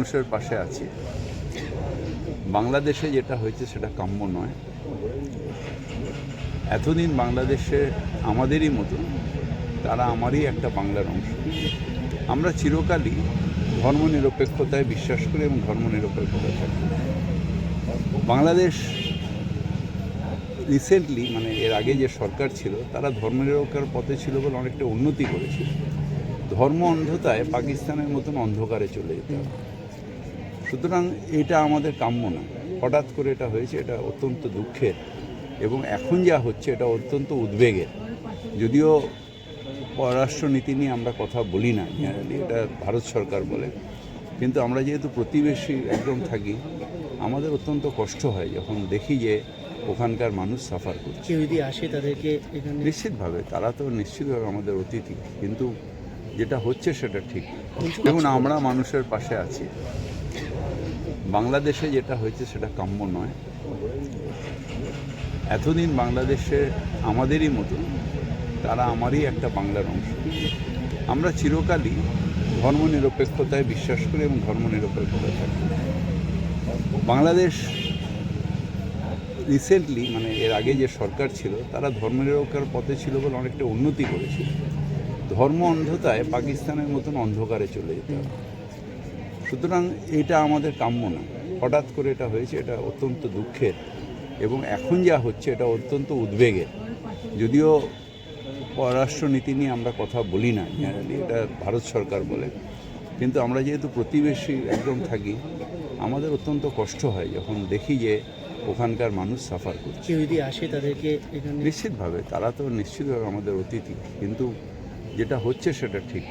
মানুষের পাশে আছি। বাংলাদেশে যেটা হয়েছে সেটা কাম্য নয়। এতদিন বাংলাদেশে আমাদেরই মতো, তারা আমারই একটা বাংলার অংশ। আমরা চিরকালই ধর্মনিরপেক্ষতায় বিশ্বাস করি এবং ধর্মনিরপেক্ষতা থাকি। বাংলাদেশ রিসেন্টলি মানে এর আগে যে সরকার ছিল, তারা ধর্মনিরক্ষার পথে ছিল বলে অনেকটা উন্নতি করেছিল। ধর্ম অন্ধতায় পাকিস্তানের মতন অন্ধকারে চলে যেতে সুতরাং এটা আমাদের কাম্য না। হঠাৎ করে এটা হয়েছে এটা অত্যন্ত দুঃখের এবং এখন যা হচ্ছে এটা অত্যন্ত উদ্বেগের। যদিও পররাষ্ট্রনীতি নিয়ে আমরা কথা বলি না জেনারেলি এটা ভারত সরকার বলে। কিন্তু আমরা যেহেতু প্রতিবেশী একদম থাকি আমাদের অত্যন্ত কষ্ট হয় যখন দেখি যে ওখানকার মানুষ সাফার করছে। যদি আসে তাদেরকে নিশ্চিতভাবে তারা তো নিশ্চিতভাবে আমাদের অতিথি। কিন্তু যেটা হচ্ছে সেটা ঠিক। দেখুন আমরা মানুষের পাশে আছি। বাংলাদেশে যেটা হয়েছে সেটা কাম্য নয়। এতদিন বাংলাদেশে আমাদেরই মতো, তারা আমারই একটা বাংলার অংশ। আমরা চিরকালই ধর্মনিরপেক্ষতায় বিশ্বাস করি এবং ধর্মনিরপেক্ষতা থাকি। বাংলাদেশ রিসেন্টলি মানে এর আগে যে সরকার ছিল, তারা ধর্মনিরক্ষার পথে ছিল বলে অনেকটা উন্নতি করেছিল। ধর্ম অন্ধতায় পাকিস্তানের মতন অন্ধকারে চলে যেতে সুতরাং এটা আমাদের কাম্য না। হঠাৎ করে এটা হয়েছে এটা অত্যন্ত দুঃখের এবং এখন যা হচ্ছে এটা অত্যন্ত উদ্বেগের। যদিও পররাষ্ট্রনীতি নিয়ে আমরা কথা বলি না জেনারেলি এটা ভারত সরকার বলে। কিন্তু আমরা যেহেতু প্রতিবেশী একদম থাকি আমাদের অত্যন্ত কষ্ট হয় যখন দেখি যে ওখানকার মানুষ সাফার করছে। যদি আসে তাদেরকে নিশ্চিতভাবে তারা তো নিশ্চিতভাবে আমাদের অতিথি। কিন্তু যেটা হচ্ছে সেটা ঠিক